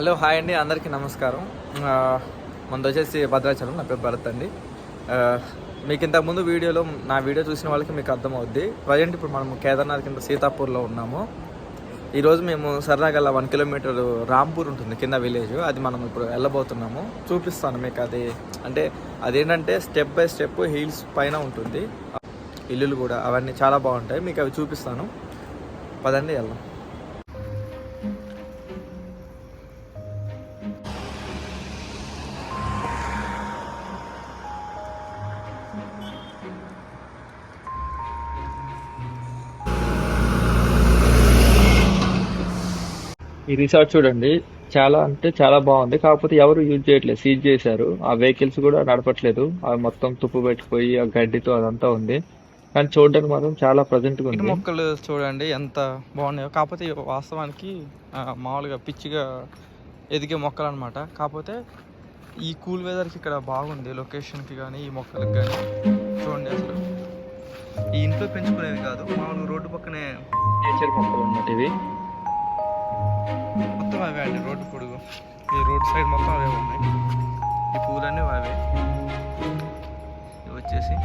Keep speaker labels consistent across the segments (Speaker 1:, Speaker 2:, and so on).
Speaker 1: Hello hi అండి. అందరికీ నమస్కారం. ఆ, మనది వచ్చేసి భద్రాచలం నా పేరు భరత్ అండి. మీకు ఇంతకు ముందు వీడియోలో నా వీడియో చూసిన వాళ్ళకి మీకు అర్థమవుద్ది. ప్రజెంట్ ఇప్పుడు మనం కేదార్నాథ్ కింద సీతాపూర్లో ఉన్నాము. ఈరోజు మేము సరదాగా వన్ కిలోమీటర్ రాంపూర్ ఉంటుంది కింద విలేజ్. అది మనం ఇప్పుడు వెళ్ళబోతున్నాము. చూపిస్తాను మీకు అది. అంటే అదేంటంటే స్టెప్ బై స్టెప్ హీల్స్ పైన ఉంటుంది. ఇల్లులు కూడా అవన్నీ చాలా బాగుంటాయి. మీకు అవి చూపిస్తాను. పదండి వెళ్దాం. ఈ రిసార్ట్ చూడండి. చాలా అంటే చాలా బాగుంది. కాకపోతే ఎవరు యూజ్ చేయట్లేదు. సీజ్ చేశారు. ఆ వెహికల్స్ కూడా నడపట్లేదు. అవి మొత్తం తుప్పు పెట్టిపోయి ఆ గడ్డితో అదంతా ఉంది. కానీ చూడడానికి మాత్రం చాలా ప్రజెంట్గా ఉంది. మొక్కలు చూడండి ఎంత బాగున్నాయో. కాకపోతే వాస్తవానికి మామూలుగా పిచ్చిగా ఎదిగే మొక్కలు అనమాట కాకపోతే ఈ కూల్ వెదర్కి ఇక్కడ బాగుంది. లొకేషన్కి కానీ ఈ మొక్కలకు కానీ చూడండి అసలు. ఈ ఇంట్లో పెంచుకునేవి కాదు. మామూలుగా రోడ్డు పక్కనే నేచర్ మొక్కలు అన్నమాట ఇవి. మొత్తం అవే అండి రోడ్డు పొడుగు. ఈ రోడ్ సైడ్ మొత్తం అవే ఉన్నాయి. ఈ పూలన్నీ అవే. ఇవి వచ్చేసి.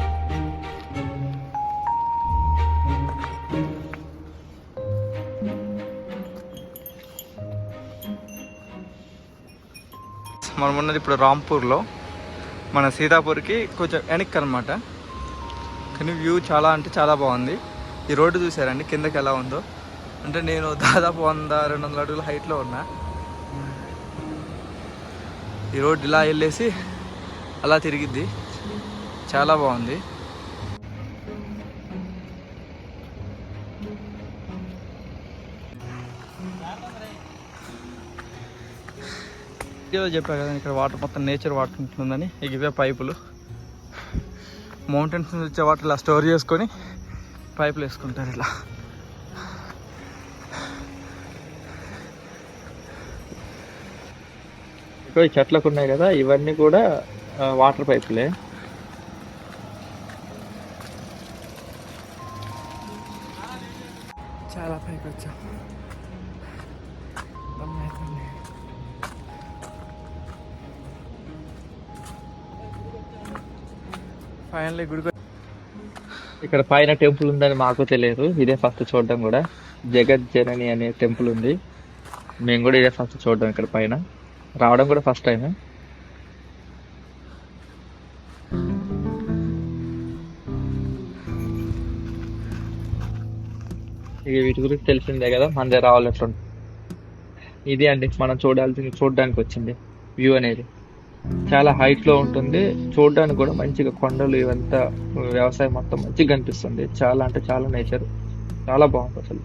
Speaker 1: మనం ఉన్నది ఇప్పుడు రాంపూర్లో. మన సీతాపూర్కి కొంచెం వెనక్కి అనమాట కానీ వ్యూ చాలా అంటే చాలా బాగుంది. ఈ రోడ్డు చూసారండి కిందకి ఎలా ఉందో. అంటే నేను దాదాపు వంద రెండు వందల అడుగుల హైట్లో ఉన్నా. ఈ రోడ్ ఇలా వెళ్ళేసి అలా తిరిగిద్ది. చాలా బాగుంది. ఏదో చెప్పా కదా ఇక్కడ వాటర్ మొత్తం నేచర్ వాటర్ ఉంటుందని ఇక ఇవే పైపులు. మౌంటైన్స్ నుంచి వచ్చే వాటర్ ఇలా స్టోర్ చేసుకొని పైపులు వేసుకుంటారు ఇలా. ఈ చెట్లకు ఉన్నాయి కదా ఇవన్నీ కూడా వాటర్ పైపులే. చాలా పైకి వచ్చాం. ఫైనల్లీ గుడికి ఇక్కడ పైన టెంపుల్ ఉందని మాకు తెలియదు. ఇదే ఫస్ట్ చూడడం కూడా. జగత్ జనని అనే టెంపుల్ ఉంది. మేము కూడా ఇదే ఫస్ట్ చూడడం ఇక్కడ పైన. రావడం కూడా ఫస్ట్ టైం ఇక వీటి గురించి తెలిసిందే కదా మన దగ్గర రావాలి ఇది అండి మనం చూడాల్సింది చూడడానికి వచ్చింది వ్యూ అనేది. చాలా హైట్లో ఉంటుంది చూడడానికి కూడా మంచిగా కొండలు ఇవంతా వ్యవసాయం మొత్తం మంచిగా కనిపిస్తుంది. చాలా అంటే చాలా నేచర్ చాలా బాగుంది అసలు.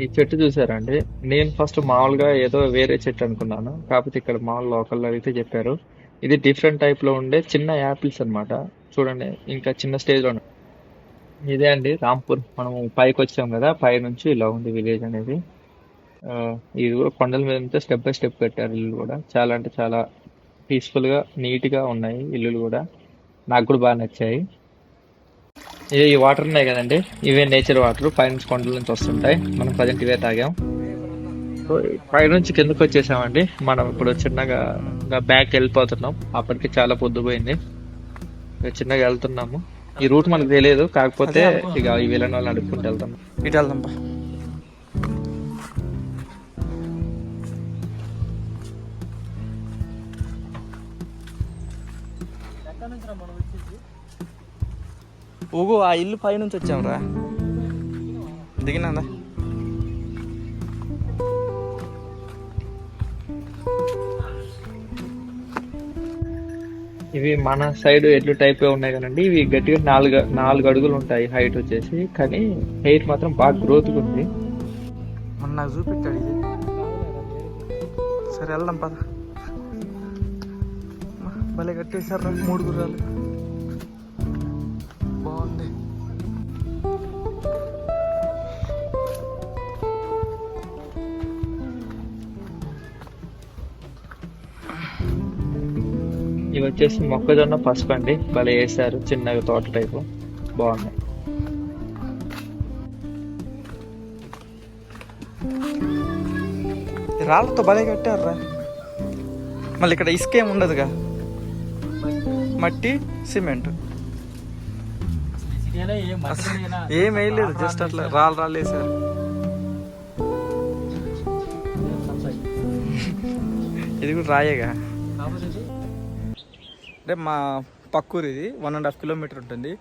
Speaker 1: ఈ చెట్టు చూసారండి నేను ఫస్ట్ మామూలుగా ఏదో వేరే చెట్టు అనుకున్నాను. కాకపోతే ఇక్కడ మామూలు లోకల్లో అయితే చెప్పారు. ఇది డిఫరెంట్ టైప్లో ఉండే చిన్న యాపిల్స్ అన్నమాట. చూడండి ఇంకా చిన్న స్టేజ్లో ఇదే అండి రాంపూర్. మనం పైకి వచ్చాం కదా పై నుంచి ఇలా ఉంది విలేజ్ అనేది. ఇది కూడా కొండల మీద నుంచి స్టెప్ బై స్టెప్ కట్టారు ఇల్లు కూడా. చాలా అంటే చాలా పీస్ఫుల్గా నీట్గా ఉన్నాయి ఇల్లులు కూడా. నాకు కూడా బాగా నచ్చాయి. ఇదే ఈ వాటర్ ఉన్నాయి కదండి ఇవే నేచర్ వాటర్ పైనుంచి కొండల నుంచి వస్తుంటాయి. మనం ప్రజెంట్ ఇవే తాగాం. సో పైనుంచి కిందకు వచ్చేసామండి. మనం ఇప్పుడు చిన్నగా బ్యాక్ వెళ్ళిపోతున్నాం. అప్పటికి చాలా పొద్దుపోయింది చిన్నగా వెళ్తున్నాము. ఈ రూట్ మనకు తెలియదు. కాకపోతే ఇక ఈ వెళ్ళని వాళ్ళు అడుక్కుంటూ వెళ్తాం ఇటు వెళ్దాం ఊగు ఆ ఇల్లు పై నుంచి వచ్చాం రా దిగినాదా? ఇవి మన సైడ్ ఎడ్లు టైప్ ఉన్నాయి కదండి. ఇవి గట్టిగా నాలుగు నాలుగు అడుగులు ఉంటాయి హైట్ వచ్చేసి. కానీ హెయిర్ మాత్రం బాగా గ్రోత్ ఉంది. మొన్న నాకు చూపెట్టాడు ఇది. సరే వెళ్దాం పద. భలే కట్టేశారు మూడు గుర్రాలు బాగుంది. ఇవి వచ్చేసి మొక్కజొన్న పసుపు అండి. భలే వేసారు చిన్నగా తోట టైపు. బాగున్నాయి
Speaker 2: రాళ్ళతో భలే కట్టారా మళ్ళీ ఇక్కడ ఇసుక ఏమి ఉండదుగా? మట్టి సిమెంట్. ఏం వేయలేదు జస్ట్ అట్లా రాళ్ళు రాళ్ళు వేసారు ఇది కూడా రాయేగా? అంటే మా పక్కూరు ఇది వన్ అండ్ హాఫ్ కిలోమీటర్ ఉంటుంది.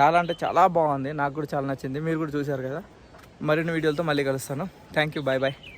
Speaker 2: చాలా అంటే చాలా బాగుంది. నాకు కూడా చాలా నచ్చింది. మీరు కూడా చూశారు కదా? మరిన్ని వీడియోలతో మళ్ళీ కలుస్తాను. Thank you bye bye